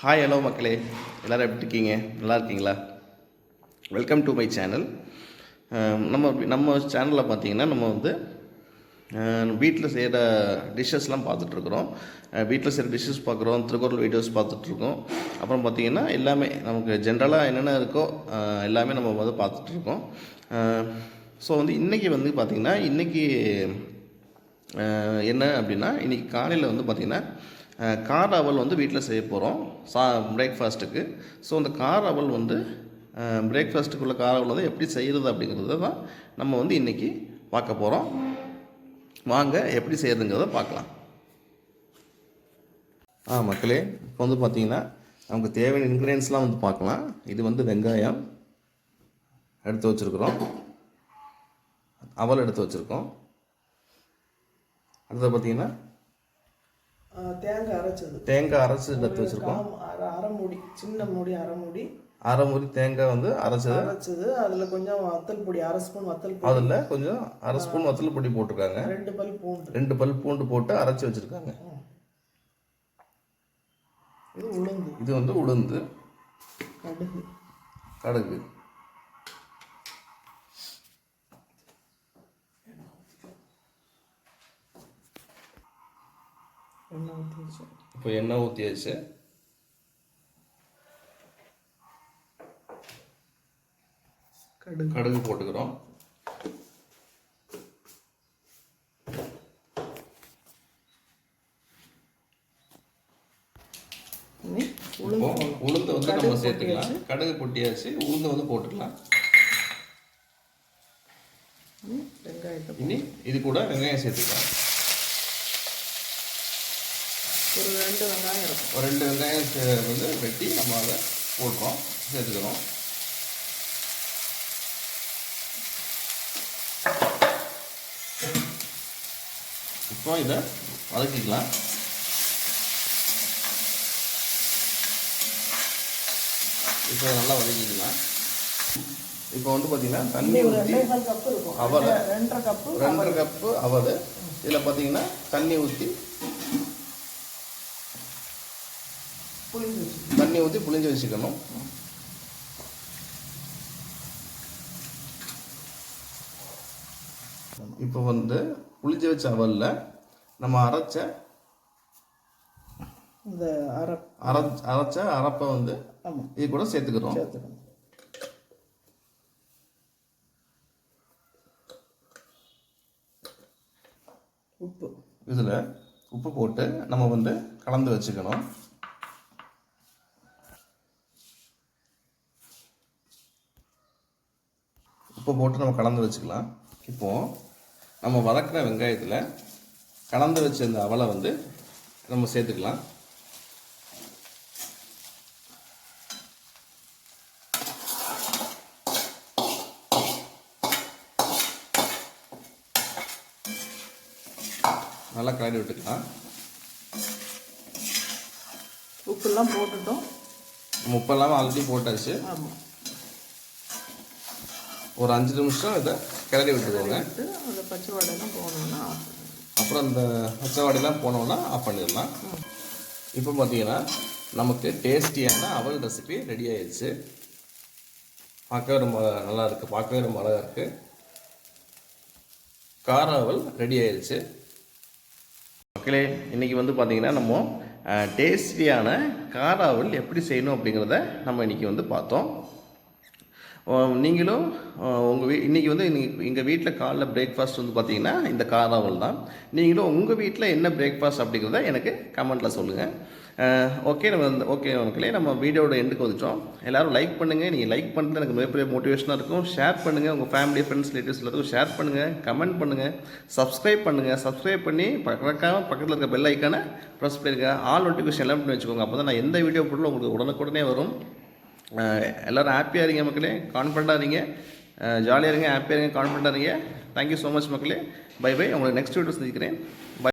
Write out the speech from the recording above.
Hi hello மக்களே. எல்லோரும் எப்படி இருக்கீங்க? நல்லா இருக்கீங்களா? வெல்கம் டு மை சேனல் நம்ம நம்ம சேனலில் பார்த்தீங்கன்னா நம்ம வந்து வீட்டில் செய்கிற டிஷ்ஷஸ்லாம் பார்த்துட்ருக்குறோம். வீட்டில் செய்கிற டிஷ்ஷஸ் பார்க்குறோம் திருக்குறள் வீடியோஸ் பார்த்துட்ருக்கோம். அப்புறம் பார்த்தீங்கன்னா எல்லாமே நமக்கு ஜென்ரலாக என்னென்ன இருக்கோ எல்லாமே நம்ம வந்து பார்த்துட்ருக்கோம். ஸோ வந்து இன்றைக்கி வந்து பார்த்திங்கன்னா இன்றைக்கி என்ன அப்படின்னா இன்றைக்கி காலையில் வந்து பார்த்திங்கன்னா கார் அவல் வந்து வீட்டில் செய்ய போகிறோம் சா பிரேக்ஃபாஸ்ட்டுக்கு ஸோ அந்த கார் அவல் வந்து பிரேக்ஃபாஸ்ட்டுக்குள்ள கார அவல் வந்து எப்படி செய்கிறது அப்படிங்கிறத தான் நம்ம வந்து இன்றைக்கி பார்க்க போகிறோம் வாங்க எப்படி செய்கிறதுங்கிறத பார்க்கலாம். ஆ மக்களே இப்போ வந்து பார்த்திங்கன்னா நமக்கு தேவையான இன்க்ரீடியன்ஸ்லாம் வந்து பார்க்கலாம். இது வந்து வெங்காயம் எடுத்து வச்சுருக்குறோம். அவல் எடுத்து வச்சுருக்கோம். அடுத்த பார்த்தீங்கன்னா தேங்காய் அரைச்சது. தேங்காய் அரைச்சி எடுத்து வச்சுருக்கோம். காம் அரை மூடி சின்ன மூடி அரை மூடி. அரை முறி தேங்காய் வந்து அரைச்சது. அரைச்சது. அதுல கொஞ்சம் வத்தல் பொடி அரை ஸ்பூன் வத்தல் பொடி. அதில் கொஞ்சம் அரை ஸ்பூன் வத்தல் பொடி போட்டிருக்காங்க. ரெண்டு பல் பூண்டு. ரெண்டு பல் பூண்டு போட்டு அரைச்சி வச்சுருக்காங்க. இது உளுந்து. இது வந்து உளுந்து. கடுகு. கடுகு எண்ணெய் ஊற்றி வச்சோம் இப்போ எண்ணெய் ஊற்றியாச்சு கடுகு. கடுகு போட்டுக்கிறோம். உளுந்து. வந்து நம்ம சேர்த்துக்கலாம். கடுகு பொட்டியாச்சு உளுந்து வந்து போட்டுக்கலாம். இனி இது கூட வெங்காயம் சேர்த்துக்கலாம். ஒரு ரெண்டு வெங்காயம் இருக்கும். ஒரு ரெண்டு வெங்காயம் வந்து வெட்டி நம்ம அதை போடுறோம் சேர்த்துக்கிறோம் இப்போ இதை வதக்கிக்கலாம். இப்போ நல்லா வதக்கிக்கலாம். இப்போ வந்து பார்த்தீங்கன்னா தண்ணி ஊற்றி அவலை. ரெண்டரை- கப்பு ரெண்டரை கப்பு அவல். இதில் பார்த்தீங்கன்னா தண்ணி ஊற்றி புளிஞ்சு தண்ணி ஊற்றி புளிஞ்சு வச்சுக்கணும். இப்போ வந்து புளிஞ்சு வச்ச அவலில் நம்ம அரைச்ச இந்த அரை அரை அரைச்ச அரைப்பை வந்து இது கூட சேர்த்துக்கிறோம். சேர்த்துக்கணும். உப்பு. இதில் உப்பு போட்டு நம்ம வந்து கலந்து வச்சுக்கணும். உப்பு போட்டு நம்ம கலந்து வச்சுக்கலாம். இப்போது நம்ம வதக்கின வெங்காயத்தில் கலந்து வச்ச இந்த அவலை வந்து நம்ம சேர்த்துக்கலாம். நல்லா கலரி விட்டுக்கலாம். உப்புலாம் போட்டுட்டோம். உப்பெல்லாம் ஆல்ரெடி போட்டாச்சு. ஆமாம் ஒரு அஞ்சு நிமிஷம் இதை கிளறி விட்டுக்கோங்க. அந்த பச்சை வடைலாம் போகணுன்னா அப்புறம் அந்த அப்புறம் இந்த போனோன்னா ஆஃப் பண்ணிடலாம். இப்போ பார்த்தீங்கன்னா நமக்கு டேஸ்டியான அவல் ரெசிபி ரெடி ஆயிடுச்சு. பார்க்கவே ரொம்ப நல்லா இருக்குது பார்க்கவே ரொம்ப அழகாக இருக்குது கார அவல் ரெடி ஆயிடுச்சு. மக்களே இன்றைக்கி வந்து பார்த்திங்கன்னா நம்ம டேஸ்டியான காராவல் எப்படி செய்யணும் அப்படிங்கிறத நம்ம இன்றைக்கி வந்து பார்த்தோம். நீங்களும் உங்கள் வீ இன்றைக்கி வந்து இன்னைக்கு எங்கள் வீட்டில் காலைல பிரேக்ஃபாஸ்ட் வந்து பார்த்தீங்கன்னா இந்த காராவல் தான். நீங்களும் உங்கள் வீட்டில் என்ன பிரேக்ஃபாஸ்ட் அப்படிங்கிறத எனக்கு கமெண்ட்டில் சொல்லுங்கள் ஓகே நம்ம வந்து ஓகே மக்களே நம்ம வீடியோட எண்டுக்கு வந்துட்டோம். எல்லோரும் லைக் பண்ணுங்கள் நீங்கள் லைக் பண்ணுறது எனக்கு மிகப்பெரிய மோட்டிவேஷனாக இருக்கும். ஷேர் பண்ணுங்கள் உங்கள் ஃபேமிலி ஃப்ரெண்ட்ஸ் ரிலேட்டிவ்ஸ் எல்லாத்துக்கும் ஷேர் பண்ணுங்கள் கமெண்ட் பண்ணுங்கள் சப்ஸ்கிரைப் பண்ணுங்கள் சப்ஸ்கிரைப் பண்ணி பக்கக்காம பக்கத்தில் இருக்க பெல் ஐக்கானை ப்ரெஸ் பண்ணிருங்க. ஆல் நோட்டிஃபிகேஷன் எல்லாம் பண்ணி வச்சுக்கோங்க. அப்போ தான் நான் எந்த வீடியோ போட்டாலும் உங்களுக்கு உடனுக்குடனே வரும். எல்லாரும் ஹாப்பியாக இருங்க மக்களே கான்ஃபிடண்ட்டாக இருங்க ஜாலியாக இருங்க ஹாப்பியாக இருங்க கான்ஃபிடண்ட்டாக இருங்க தேங்க்யூ ஸோ மச் மக்களே. பை பை உங்களுக்கு நெக்ஸ்ட் வீடியோ சந்திக்கிறேன். பை